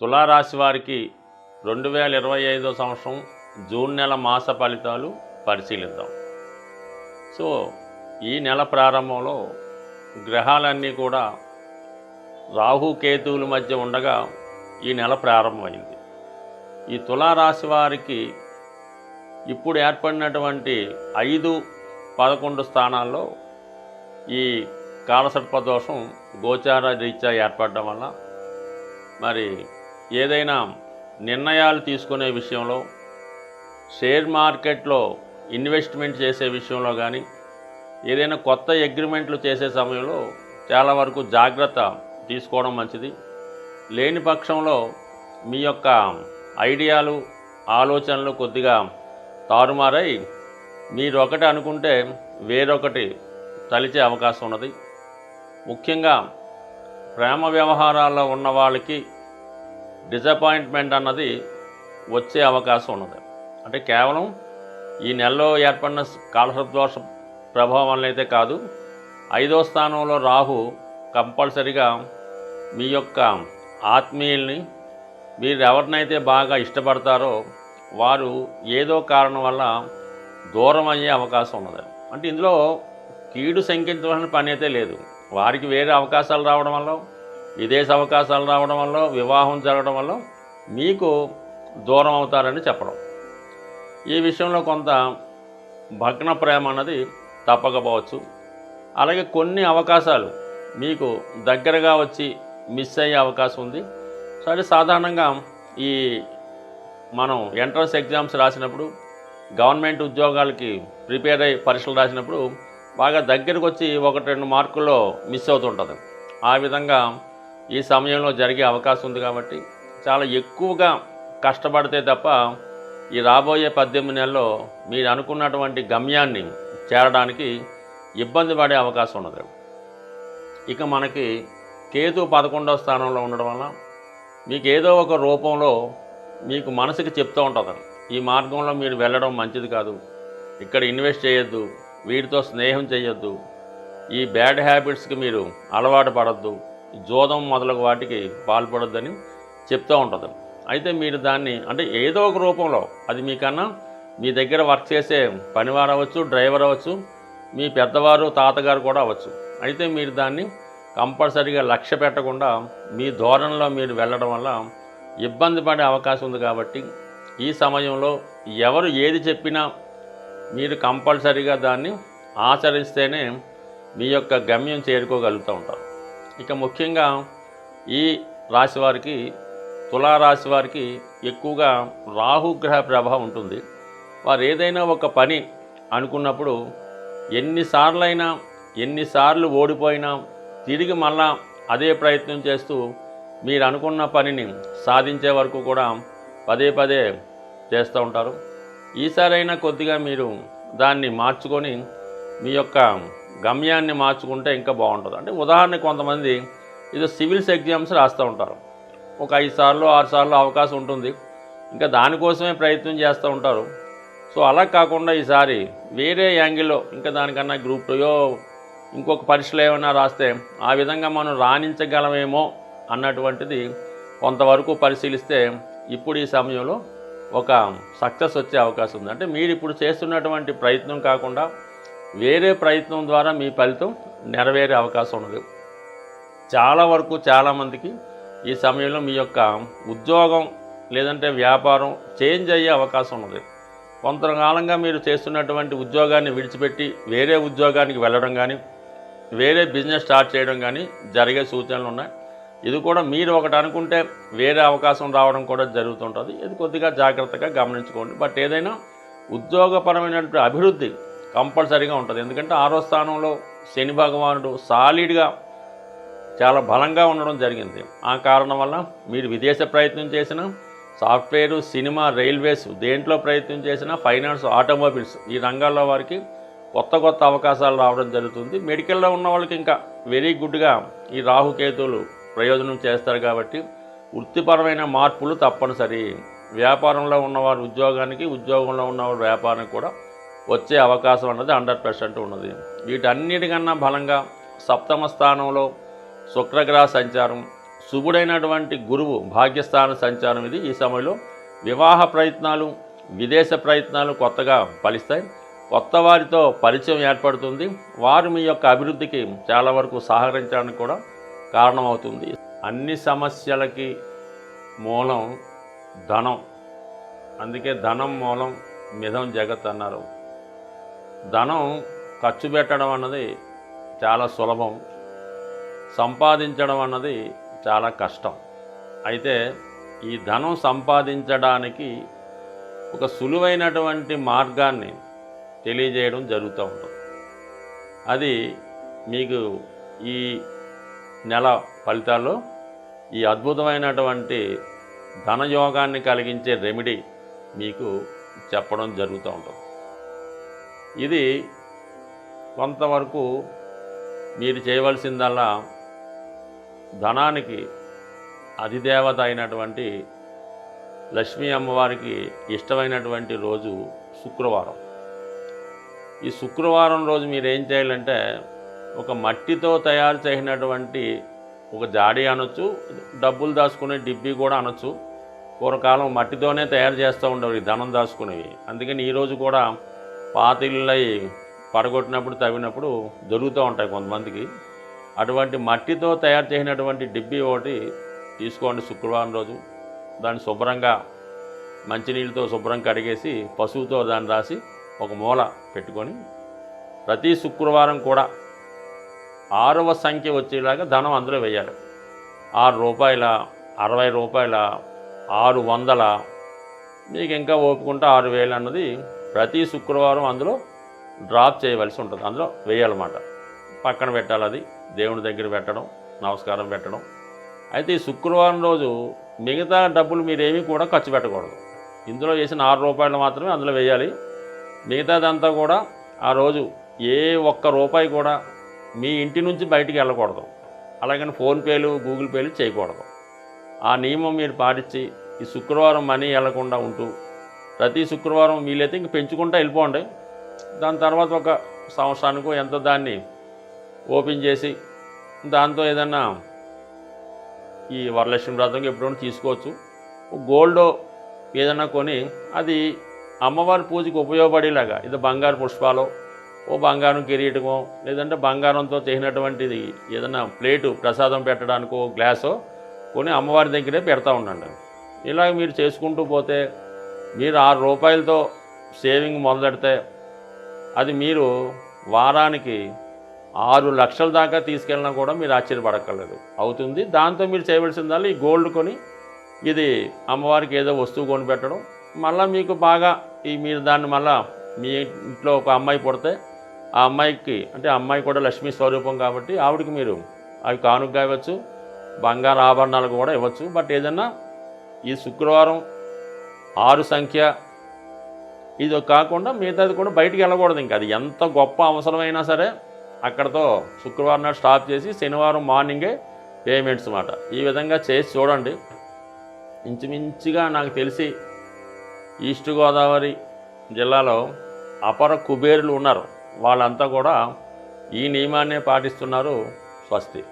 తులారాశి వారికి రెండు వేల ఇరవై ఐదో సంవత్సరం జూన్ నెల మాస ఫలితాలు పరిశీలిద్దాం. సో ఈ నెల ప్రారంభంలో గ్రహాలన్నీ కూడా రాహు కేతువుల మధ్య ఉండగా ఈ నెల ప్రారంభమైంది. ఈ తులారాశి వారికి ఇప్పుడు ఏర్పడినటువంటి ఐదు పదకొండు స్థానాల్లో ఈ కాలసర్ప దోషం గోచార రీత్యా ఏర్పడడం వల్ల మరి ఏదైనా నిర్ణయాలు తీసుకునే విషయంలో షేర్ మార్కెట్లో ఇన్వెస్ట్మెంట్ చేసే విషయంలో కానీ ఏదైనా కొత్త అగ్రిమెంట్లు చేసే సమయంలో చాలా వరకు జాగ్రత్త తీసుకోవడం మంచిది. లేని పక్షంలో మీ యొక్క ఐడియాలు ఆలోచనలు కొద్దిగా తారుమారై మీరు ఒకటి అనుకుంటే వేరొకటి తలిచే అవకాశం ఉన్నది. ముఖ్యంగా ప్రేమ వ్యవహారాల్లో ఉన్న వాళ్ళకి డిసప్పాయింట్మెంట్ అన్నది వచ్చే అవకాశం ఉన్నది. అంటే కేవలం ఈ నెలలో ఏర్పడిన కాలసర్దోష ప్రభావం వల్ల కాదు ఐదో స్థానంలో రాహు కంపల్సరిగా మీ యొక్క ఆత్మీయుల్ని మీరు ఎవరినైతే బాగా ఇష్టపడతారో వారు ఏదో కారణం వల్ల దూరం అయ్యే అవకాశం ఉన్నది. అంటే ఇందులో కీడు శంకించవలసిన పని అయితే లేదు. వారికి వేరే అవకాశాలు రావడం వల్ల విదేశ అవకాశాలు రావడం వల్ల వివాహం జరగడం వల్ల మీకు దూరం అవుతారని చెప్పడం. ఈ విషయంలో కొంత భగ్న ప్రేమ అన్నది తప్పకపోవచ్చు అలాగే కొన్ని అవకాశాలు మీకు దగ్గరగా వచ్చి మిస్ అయ్యే అవకాశం ఉంది. సరే సాధారణంగా ఈ మనం ఎంట్రన్స్ ఎగ్జామ్స్ రాసినప్పుడు గవర్నమెంట్ ఉద్యోగాలకి ప్రిపేర్ అయ్యి పరీక్షలు రాసినప్పుడు బాగా దగ్గరకు వచ్చి ఒకటి రెండు మార్కుల్లో మిస్ అవుతుంటుంది. ఆ విధంగా ఈ సమయంలో జరిగే అవకాశం ఉంది కాబట్టి చాలా ఎక్కువగా కష్టపడితే తప్ప ఈ రాబోయే పద్దెనిమిది నెలల్లో మీరు అనుకున్నటువంటి గమ్యాన్ని చేరడానికి ఇబ్బంది పడే అవకాశం ఉన్నది. ఇక మనకి కేతు పదకొండవ స్థానంలో ఉండడం వల్ల మీకు ఏదో ఒక రూపంలో మీకు మనసుకి చెప్తూ ఉంటుంది. ఈ మార్గంలో మీరు వెళ్ళడం మంచిది కాదు. ఇక్కడ ఇన్వెస్ట్ చేయొద్దు. వీటితో స్నేహం చేయొద్దు. ఈ బ్యాడ్ హ్యాబిట్స్కి మీరు అలవాటు పడద్దు. జోదం మొదలగు వాటికి పాల్పడొద్దని చెప్తూ ఉంటుంది. అయితే మీరు దాన్ని అంటే ఏదో ఒక రూపంలో అది మీకన్నా మీ దగ్గర వర్క్ చేసే పనివారు అవ్వచ్చు డ్రైవర్ అవ్వచ్చు మీ పెద్దవారు తాతగారు కూడా అవ్వచ్చు. అయితే మీరు దాన్ని కంపల్సరీగా లక్ష్య పెట్టకుండా మీ ధోరణిలో మీరు వెళ్ళడం వల్ల ఇబ్బంది పడే అవకాశం ఉంది కాబట్టి ఈ సమయంలో ఎవరు ఏది చెప్పినా మీరు కంపల్సరీగా దాన్ని ఆచరిస్తేనే మీ యొక్క గమ్యం చేరుకోగలుగుతూ ఉంటారు. ఇక ముఖ్యంగా ఈ రాశి వారికి తులారాశి వారికి ఎక్కువగా రాహుగ్రహ ప్రభావం ఉంటుంది. వారు ఏదైనా ఒక పని అనుకున్నప్పుడు ఎన్నిసార్లైనా ఎన్నిసార్లు ఓడిపోయినా తిరిగి మళ్ళా అదే ప్రయత్నం చేస్తూ మీరు అనుకున్న పనిని సాధించే వరకు కూడా పదే పదే చేస్తూ ఉంటారు. ఈసారైనా కొద్దిగా మీరు దాన్ని మార్చుకొని మీ యొక్క గమ్యాన్ని మార్చుకుంటే ఇంకా బాగుంటుంది. అంటే ఉదాహరణకు కొంతమంది ఇది సివిల్స్ ఎగ్జామ్స్ రాస్తూ ఉంటారు. ఒక ఐదు సార్లు ఆరు సార్లు అవకాశం ఉంటుంది. ఇంకా దానికోసమే ప్రయత్నం చేస్తూ ఉంటారు. సో అలా కాకుండా ఈసారి వేరే యాంగిల్లో ఇంకా దానికన్నా గ్రూప్ టూయో ఇంకొక పరీక్షలు ఏమైనా రాస్తే ఆ విధంగా మనం రాణించగలమేమో అన్నటువంటిది కొంతవరకు పరిశీలిస్తే ఇప్పుడు ఈ సమయంలో ఒక సక్సెస్ వచ్చే అవకాశం ఉంది. అంటే మీరు ఇప్పుడు చేస్తున్నటువంటి ప్రయత్నం కాకుండా వేరే ప్రయత్నం ద్వారా మీ ఫలితం నెరవేరే అవకాశం ఉన్నది. చాలా వరకు చాలామందికి ఈ సమయంలో మీ యొక్క ఉద్యోగం లేదంటే వ్యాపారం చేంజ్ అయ్యే అవకాశం ఉన్నది. కొంతకాలంగా మీరు చేస్తున్నటువంటి ఉద్యోగాన్ని విడిచిపెట్టి వేరే ఉద్యోగానికి వెళ్ళడం కానీ వేరే బిజినెస్ స్టార్ట్ చేయడం కానీ జరిగే సూచనలు ఉన్నాయి. ఇది కూడా మీరు ఒకటి అనుకుంటే వేరే అవకాశం రావడం కూడా జరుగుతుంటుంది. ఇది కొద్దిగా జాగ్రత్తగా గమనించుకోండి. బట్ ఏదైనా ఉద్యోగపరమైనటువంటి అభివృద్ధి కంపల్సరీగా ఉంటుంది. ఎందుకంటే ఆరో స్థానంలో శని భగవానుడు సాలిడ్గా చాలా బలంగా ఉండడం జరిగింది. ఆ కారణం వల్ల మీరు విదేశ ప్రయత్నం చేసిన సాఫ్ట్వేర్ సినిమా రైల్వేస్ దేంట్లో ప్రయత్నం చేసినా ఫైనాన్స్ ఆటోమొబైల్స్ ఈ రంగాల్లో వారికి కొత్త కొత్త అవకాశాలు రావడం జరుగుతుంది. మెడికల్లో ఉన్న వాళ్ళకి ఇంకా వెరీ గుడ్గా ఈ రాహుకేతువులు ప్రయోజనం చేస్తారు కాబట్టి వృత్తిపరమైన మార్పులు తప్పనిసరి. వ్యాపారంలో ఉన్నవారు ఉద్యోగానికి ఉద్యోగంలో ఉన్నవారు వ్యాపారానికి కూడా వచ్చే అవకాశం అన్నది హండ్రెడ్ పర్సెంట్ ఉన్నది. వీటన్నిటికన్నా బలంగా సప్తమ స్థానంలో శుక్రగ్రహ సంచారం శుభుడైనటువంటి గురువు భాగ్యస్థాన సంచారం ఇది. ఈ సమయంలో వివాహ ప్రయత్నాలు విదేశ ప్రయత్నాలు కొత్తగా ఫలిస్తాయి. కొత్త వారితో పరిచయం ఏర్పడుతుంది. వారు మీ యొక్క అభివృద్ధికి చాలా వరకు సహకరించడానికి కూడా కారణమవుతుంది. అన్ని సమస్యలకి మూలం ధనం. అందుకే ధనం మూలం మిథం జగత్ అన్నారు. ధనం ఖర్చు పెట్టడం అన్నది చాలా సులభం. సంపాదించడం అన్నది చాలా కష్టం. అయితే ఈ ధనం సంపాదించడానికి ఒక సులువైనటువంటి మార్గాన్ని తెలియజేయడం జరుగుతూ ఉంటుంది. అది మీకు ఈ నెల ఫలితాల్లో ఈ అద్భుతమైనటువంటి ధనయోగాన్ని కలిగించే రెమెడీ మీకు చెప్పడం జరుగుతూ ఉంటుంది. ఇది కొంతవరకు మీరు చేయవలసిందల్లా ధనానికి అధిదేవత అయినటువంటి లక్ష్మీ అమ్మవారికి ఇష్టమైనటువంటి రోజు శుక్రవారం. ఈ శుక్రవారం రోజు మీరు ఏం చేయాలంటే ఒక మట్టితో తయారు చేసినటువంటి ఒక జాడి అనొచ్చు డబ్బులు దాచుకునే డిబ్బీ కూడా అనొచ్చు. పూర్వకాలం మట్టితోనే తయారు చేస్తూ ఉండేవి ధనం దాచుకునేవి. అందుకని ఈరోజు కూడా పాతిళ్ళై పడగొట్టినప్పుడు తవ్వినప్పుడు దొరుకుతూ ఉంటాయి కొంతమందికి. అటువంటి మట్టితో తయారు చేసినటువంటి డిబ్బీ ఒకటి తీసుకోండి శుక్రవారం రోజు. దాన్ని శుభ్రంగా మంచినీళ్ళతో శుభ్రం కడిగేసి పశువుతో దాన్ని రాసి ఒక మూల పెట్టుకొని ప్రతి శుక్రవారం కూడా ఆరవ సంఖ్య వచ్చేలాగా ధనం అందులో వేయాలి. ఆరు రూపాయల అరవై రూపాయల ఆరు వందల మీకు ఇంకా ఓపుకుంటే ఆరు వేలు అన్నది ప్రతి శుక్రవారం అందులో డ్రాప్ చేయవలసి ఉంటుంది. అందులో వేయాలన్నమాట. పక్కన పెట్టాలి అది. దేవుని దగ్గర పెట్టడం నమస్కారం పెట్టడం. అయితే ఈ శుక్రవారం రోజు మిగతా డబ్బులు మీరేమీ కూడా ఖర్చు పెట్టకూడదు. ఇందులో వేసిన ఆరు రూపాయలు మాత్రమే అందులో వేయాలి. మిగతాదంతా కూడా ఆ రోజు ఏ ఒక్క రూపాయి కూడా మీ ఇంటి నుంచి బయటికి వెళ్ళకూడదు. అలాగని ఫోన్పేలు గూగుల్ పేలు చేయకూడదు. ఆ నియమం మీరు పాటించి ఈ శుక్రవారం మనీ వెళ్ళకుండా ఉంటూ ప్రతి శుక్రవారం వీలైతే ఇంక పెంచుకుంటూ వెళ్ళిపోండి. దాని తర్వాత ఒక సంవత్సరానికో ఎంతో దాన్ని ఓపెన్ చేసి దాంతో ఏదన్నా ఈ వరలక్ష్మి వ్రతం ఎప్పుడైనా తీసుకోవచ్చు. గోల్డ్ ఏదైనా కొని అది అమ్మవారి పూజకి ఉపయోగపడేలాగా ఇది బంగారు పుష్పాలు ఓ బంగారం కిరీటమో లేదంటే బంగారంతో చేసినటువంటిది ఏదైనా ప్లేటు ప్రసాదం పెట్టడానికో గ్లాసో కొని అమ్మవారి దగ్గరే పెడతా ఉండండి. ఇలాగ మీరు చేసుకుంటూ పోతే మీరు ఆరు రూపాయలతో సేవింగ్ మొదలెడితే అది మీరు వారానికి ఆరు లక్షల దాకా తీసుకెళ్ళినా కూడా మీరు ఆశ్చర్యపడక్కర్లేదు. అవుతుంది. దాంతో మీరు చేయవలసిందల్లా ఈ గోల్డ్ కొని ఇది అమ్మవారికి ఏదో వస్తువు కొని పెట్టడం. మళ్ళీ మీకు బాగా ఈ మీరు దాన్ని మళ్ళా మీ ఇంట్లో ఒక అమ్మాయి పుడితే ఆ అమ్మాయికి అంటే అమ్మాయి కూడా లక్ష్మీ స్వరూపం కాబట్టి ఆవిడకి మీరు అవి కానుగ్గా ఇవ్వచ్చు. బంగారు ఆభరణాలు కూడా ఇవ్వచ్చు. బట్ ఏదన్నా ఈ శుక్రవారం ఆరు సంఖ్య. ఇది కాకుండా మిగతాది కూడా బయటికి వెళ్ళకూడదు ఇంకా. అది ఎంత గొప్ప అవసరమైనా సరే అక్కడతో శుక్రవారం నాడు స్టాప్ చేసి శనివారం మార్నింగే పేమెంట్స్ మాట. ఈ విధంగా చేసి చూడండి. ఇంచుమించుగా నాకు తెలిసి ఈస్ట్ గోదావరి జిల్లాలో అపర కుబేరులు ఉన్నారు. వాళ్ళంతా కూడా ఈ నియమాన్నే పాటిస్తున్నారు స్వస్తి.